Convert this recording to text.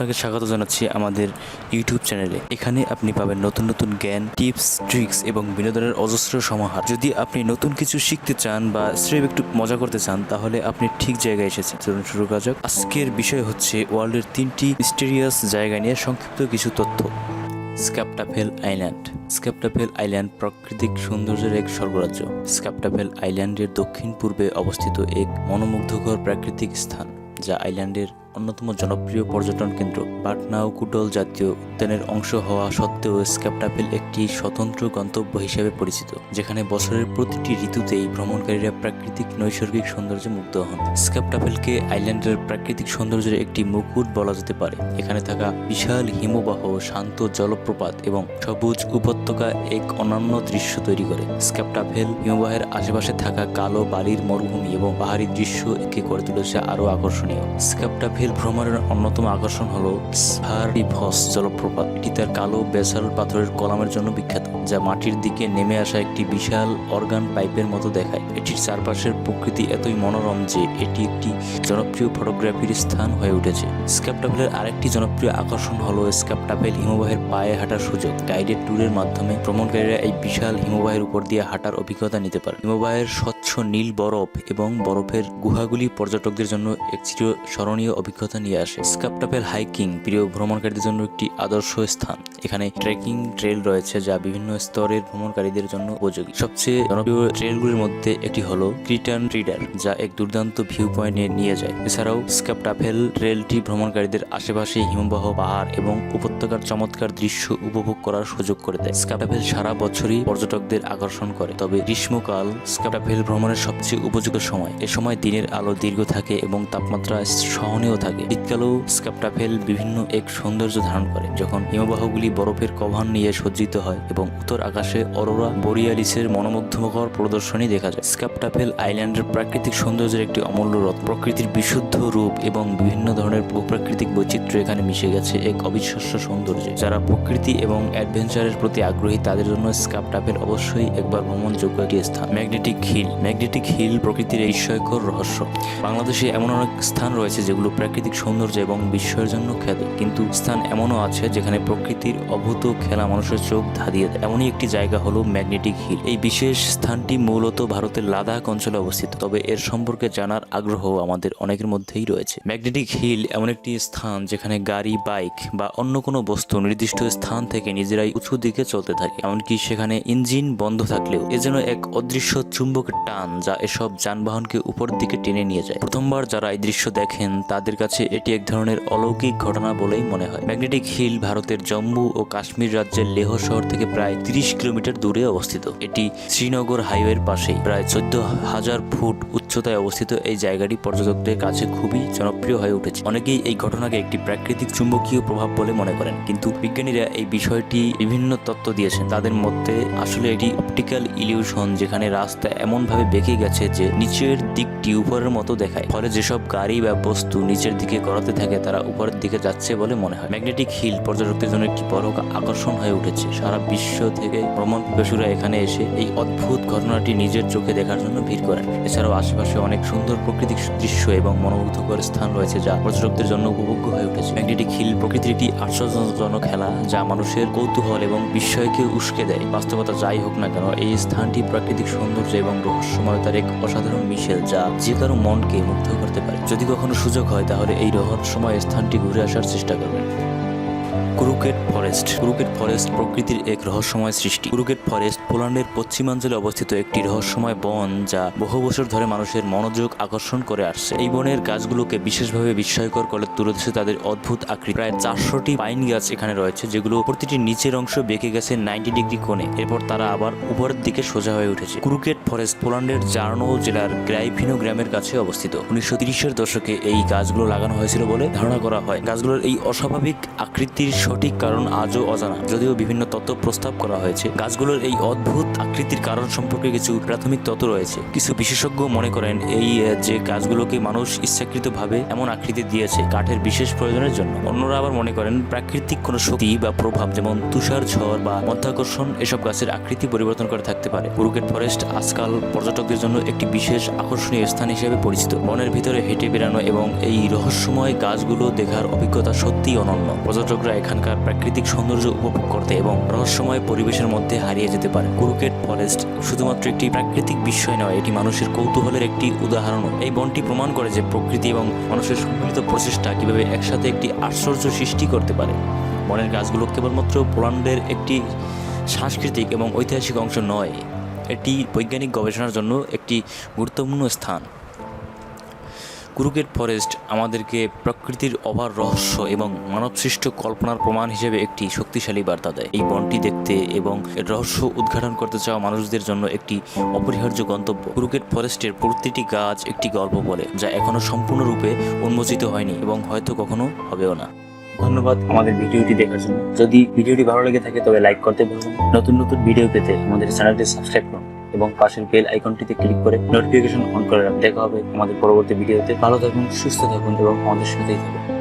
আপনাকে স্বাগত জানাচ্ছি আমাদের ইউটিউব চ্যানেলে এখানে আপনি পাবেন নতুন নতুন জ্ঞান টিপস ট্রিক্স এবং বিনোদনের অজস্র সমাহার। যদি আপনি নতুন কিছু শিখতে চান বা স্রেফ একটু মজা করতে চান, তাহলে আপনি ঠিক জায়গায় এসেছেন। চলুন শুরু করা যাক। আজকের বিষয় হচ্ছে ওয়ার্ল্ডের তিনটি মিস্টেরিয়াস জায়গা নিয়ে সংক্ষিপ্ত কিছু তথ্য। স্ক্যাপটাফেল আইল্যান্ড স্ক্যাপটাফেল আইল্যান্ড প্রাকৃতিক সৌন্দর্যের এক স্বর্গরাজ্য। স্ক্যাপটাফেল আইল্যান্ডের দক্ষিণ পূর্বে অবস্থিত এক মনোমুগ্ধকর প্রাকৃতিক স্থান, যা আইল্যান্ডের অন্যতম জনপ্রিয় পর্যটন কেন্দ্র পাটনাও কুডল জাতীয় উদ্যানের অংশ হওয়া সত্ত্বেও স্ক্যাপটাফেল একটি স্বতন্ত্র গন্তব্য হিসেবে পরিচিত, যেখানে বছরের প্রতিটি ঋতুতেই ভ্রমণকারীরা প্রাকৃতিক নৈসর্গিক সৌন্দর্যে মুগ্ধ হন। স্ক্যাপটাফেলকে আইল্যান্ডের প্রাকৃতিক সৌন্দর্যের একটি মুকুট বলা যেতে পারে। এখানে থাকা বিশাল হিমবাহ, শান্ত জলপ্রপাত এবং সবুজ উপত্যকা এক অনন্য দৃশ্য তৈরি করে। স্ক্যাপটাফেল হিমবাহের আশেপাশে থাকা কালো বালির মরুভূমি এবং পাহাড়ি দৃশ্য একে করে তুলেছে আরও আকর্ষণীয়। স্ক্যাপটাফেল ভ্রমণের অন্যতম আকর্ষণ হল স্ভারিভস জলপ্রপাত। এটি তার কালো বেসাল পাথরের কলামের জন্য বিখ্যাত, যা মাটির দিকে নেমে আসা একটি বিশাল অর্গান পাইপের মতো দেখায়। এটির চারপাশের প্রকৃতি এতই মনোরম যে এটি একটি জনপ্রিয় ফটোগ্রাফির স্থান হয়ে উঠেছে। স্ক্যাপটাফেলের আরেকটি জনপ্রিয় আকর্ষণ হলো স্ক্যাপটাফেল হিমবাহের পায়ে হাঁটার সুযোগ। গাইডেড ট্যুরের মাধ্যমে ভ্রমণকারীরা এই বিশাল হিমবাহের উপর দিয়ে হাঁটার অভিজ্ঞতা নিতে পারে। হিমবাহের স্বচ্ছ নীল বরফ এবং বরফের গুহাগুলি পর্যটকদের জন্য এক চিরস্মরণীয় অভিজ্ঞতা। নিয়ে আসে। স্ক্যাপটাফেল হাইকিং প্রিয় ভ্রমণকারীদের জন্য একটি আদর্শ স্থান। এখানে ট্রেকিং ট্রেল রয়েছে যা বিভিন্ন স্তরের ভ্রমণকারীদের জন্য উপযোগী। সবচেয়ে জনপ্রিয় ট্রেলগুলির মধ্যে একটি হলো ক্রিটান রিডার যা এক দুর্দান্ত ভিউ পয়েন্টে নিয়ে যায়। এছাড়াও স্ক্যাপটাফেল ট্রেলটি ভ্রমণকারীদের আশেপাশে হিমবাহ, পাহাড় এবং উপত্যকার চমৎকার দৃশ্য উপভোগ করার সুযোগ করে দেয়। স্ক্যাপটাফেল সারা বছরই পর্যটকদের আকর্ষণ করে, তবে গ্রীষ্মকাল স্ক্যাপটাফেল ভ্রমণের সবচেয়ে উপযুক্ত সময়। এ সময় দিনের আলো দীর্ঘ থাকে এবং তাপমাত্রা সহনীয় থাকে। শীতকালেও স্ক্যাপটাফেল বিভিন্ন এক সৌন্দর্য ধারণ করে, যখন হিমবাহগুলি বরফের কভার নিয়ে সজ্জিত হয় এবং উত্তর আকাশে অরোরা বোরিয়ালিসের মনোমুগ্ধকর প্রদর্শনী দেখা যায়। স্ক্যাপটাফেল আইল্যান্ডের প্রাকৃতিক সৌন্দর্যের একটি অমূল্য রথ। প্রকৃতির বিশুদ্ধ রূপ এবং বিভিন্ন ধরনের ভূপ্রাকৃতিক বৈচিত্র্য এখানে মিশে গেছে এক অবিশ্বাস্য সৌন্দর্য। যারা প্রকৃতি এবং অ্যাডভেঞ্চারের প্রতি আগ্রহী, তাদের জন্য স্ক্যাপটাফেল অবশ্যই একবার ভ্রমণযোগ্য একটি স্থান। Magnetic hill. ম্যাগনেটিক হিল প্রকৃতির এই রহস্য। বাংলাদেশে এমন অনেক স্থান রয়েছে যেগুলো প্রাকৃতিক সৌন্দর্য এবং বিস্ময়ের জন্য খ্যাত, কিন্তু স্থান এমনও আছে যেখানে প্রকৃতির অভূত খেলা মানুষের চোখ ধাঁধিয়ে দেয়। এমনই একটি জায়গা হলো ম্যাগনেটিক হিল। এই বিশেষ স্থানটি মূলত ভারতের লাদাখ অঞ্চলে অবস্থিত, তবে এর সম্পর্কে জানার আগ্রহ আমাদের অনেকের মধ্যেই রয়েছে। ম্যাগনেটিক হিল এমন একটি স্থান যেখানে গাড়ি, বাইক বা অন্য কোনো বস্তু নির্দিষ্ট স্থান থেকে নিজেরাই উঁচু দিকে চলতে থাকে, এমনকি সেখানে ইঞ্জিন বন্ধ থাকলেও এ যেন এক অদৃশ্য চুম্বকের টান যা এসব যানবাহনকে উপর দিকে টেনে নিয়ে যায়। প্রথমবার যারা এই দৃশ্য দেখেন, তাদের কাছে এটি এক ধরনের অলৌকিক ঘটনা বলেই মনে হয়। ম্যাগনেটিক হিল ভারতের জম্মু ও কাশ্মীর রাজ্যের লেহ শহর থেকে প্রায় তিরিশ কিলোমিটার দূরে অবস্থিত। এটি শ্রীনগর হাইওয়ের পাশেই। প্রায় চোদ্দ হাজার ফুট উচ্চতায় অবস্থিত এই জায়গাটি পর্যটকদের কাছে খুবই জনপ্রিয় হয়ে উঠেছে। অনেকেই এই ঘটনাকে একটি প্রাকৃতিক চুম্বকীয় প্রভাব বলে মনে করেন। কিন্তু বিজ্ঞানীরা এই বিষয়টি বিভিন্ন তত্ত্ব দিয়েছেন। তাদের মধ্যে আসলে এটি অপটিক্যাল ইলিউশন যেখানে রাস্তা এমনভাবে বেঁকে গেছে যে নিচের দিকটি উপরের মতো দেখায়। ফলে যেসব গাড়ি বা বস্তু নিচের দিকে গড়াতে থাকে, তারা উপরের দিকে যাচ্ছে বলে মনে হয়। ম্যাগনেটিক হিল পর্যটকদের জন্য একটি বড় আকর্ষণ হয়ে উঠেছে। সারা বিশ্ব থেকে ভ্রমণ পিপাসুরা এখানে এসে এই অদ্ভুত ঘটনাটি নিজের চোখে দেখার জন্য ভিড় করেন। এছাড়াও আশেপাশে অনেক সুন্দর প্রাকৃতিক দৃশ্য এবং মনোমুগ্ধকর স্থান রয়েছে যা পর্যটকদের জন্য উপভোগ্য হয়ে উঠেছে। ম্যাগনেটিক হিল প্রকৃতির একটি আশ্চর্যজনক খেলা যা মানুষের কৌতূহল এবং বিস্ময়কে উস্কে দেয়। বাস্তবতা যাই হোক না কেন, এই স্থানটি প্রাকৃতিক সৌন্দর্য এবং রহস্যময়তার এক অসাধারণ মিশেল যা যে কারও মনকে মুগ্ধ করতে পারে। যদি কখনো সুযোগ হয় তাহলে এই রহস্যময় স্থানটি ঘুরে আসার চেষ্টা করবেন। কুরুকেট ফরেস্ট। কুরুকেট ফরেস্ট প্রকৃতির এক রহস্যময় সৃষ্টি। ক্রুকেট ফরেস্ট পোল্যান্ডের পশ্চিমাঞ্চলে অবস্থিত একটি রহস্যময় বন যা বহু বছর ধরে মানুষের মনোযোগ আকর্ষণ করে আসছে। এই বনের গাছগুলোকে বিশেষভাবে বিস্ময়কর করে তুলেছে তাদের অদ্ভুত আকৃতি। প্রায় চারশোটি পাইন গাছ এখানে রয়েছে, যেগুলো প্রতিটি নিচের অংশ বেঁকে গেছে নাইনটি ডিগ্রি কোণে। এরপর তারা আবার উপরের দিকে সোজা হয়ে উঠেছে। কুরুকেট ফরেস্ট পোল্যান্ডের জার্নো জেলার গ্রাইফিনো গ্রামের কাছে অবস্থিত। উনিশশো দশকে এই গাছগুলো লাগানো হয়েছিল বলে ধারণা করা হয়। গাছগুলোর এই অস্বাভাবিক আকৃতি বিলুপ্তির সঠিক কারণ আজও অজানা। যদিও বিভিন্ন তত্ত্ব প্রস্তাব করা হয়েছে, গাছগুলোর এই অদ্ভুত আকৃতির কারণ সম্পর্কে কিছু প্রাথমিক তত্ত্ব রয়েছে। কিছু বিশেষজ্ঞ মনে করেন, এই যে গাছগুলোকে মানুষ ইচ্ছাকৃতভাবে এমন আকৃতি দিয়েছে কাঠের বিশেষ প্রয়োজনের জন্য। অন্যরা আবার মনে করেন, প্রাকৃতিক কোনো শক্তি বা প্রভাব যেমন তুষার ঝড় বা মধ্যাকর্ষণ, এসব গাছের আকৃতি পরিবর্তন করে থাকতে পারে। কুরুকেট ফরেস্ট আজকাল পর্যটকদের জন্য একটি বিশেষ আকর্ষণীয় স্থান হিসেবে পরিচিত। বনের ভিতরে হেঁটে বেড়ানো এবং এই রহস্যময় গাছগুলো দেখার অভিজ্ঞতা সত্যিই অনন্য। পর্যটকরা এখানকার প্রাকৃতিক সৌন্দর্য উপভোগ করতে এবং রহস্যময় পরিবেশের মধ্যে হারিয়ে যেতে পারে। কুরুকেট ফরেস্ট শুধুমাত্র একটি প্রাকৃতিক বিষয় নয়, এটি মানুষের কৌতূহলের একটি উদাহরণ এই বনটি প্রমাণ করে যে প্রকৃতি এবং মানুষের সম্মিলিত প্রচেষ্টা কীভাবে একসাথে একটি আশ্চর্য সৃষ্টি করতে পারে। বনের গাছগুলো কেবলমাত্র পোল্যান্ডের একটি সাংস্কৃতিক এবং ঐতিহাসিক অংশ নয়, এটি বৈজ্ঞানিক গবেষণার জন্য একটি গুরুত্বপূর্ণ স্থান। কুরুকেট ফরেস্ট আমাদেরকে প্রকৃতির অভার রহস্য এবং মানবসৃষ্ট কল্পনার প্রমাণ হিসেবে একটি শক্তিশালী বার্তা দেয়। এই বনটি দেখতে এবং এর রহস্য উদ্ঘাটন করতে চাওয়া মানুষদের জন্য একটি অপরিহার্য গন্তব্য। কুরুকেট ফরেস্টের প্রতিটি গাছ একটি গল্প বলে, যা এখনও সম্পূর্ণরূপে উন্মোচিত হয়নি এবং হয়তো কখনো হবেও না। ধন্যবাদ আমাদের ভিডিওটি দেখার জন্য। যদি ভিডিওটি ভালো লেগে থাকে তবে লাইক করতে ভুলবেন নতুন নতুন ভিডিও পেতে আমাদের চ্যানেলটি সাবস্ক্রাইব করুন। এবং পাশের বেল আইকনটিতে ক্লিক করে নোটিফিকেশন অন করে রাখুন দেখা হবে আমাদের পরবর্তী ভিডিওতে। ভালো থাকুন, সুস্থ থাকুন এবং আমাদের সাথেই থাকুন।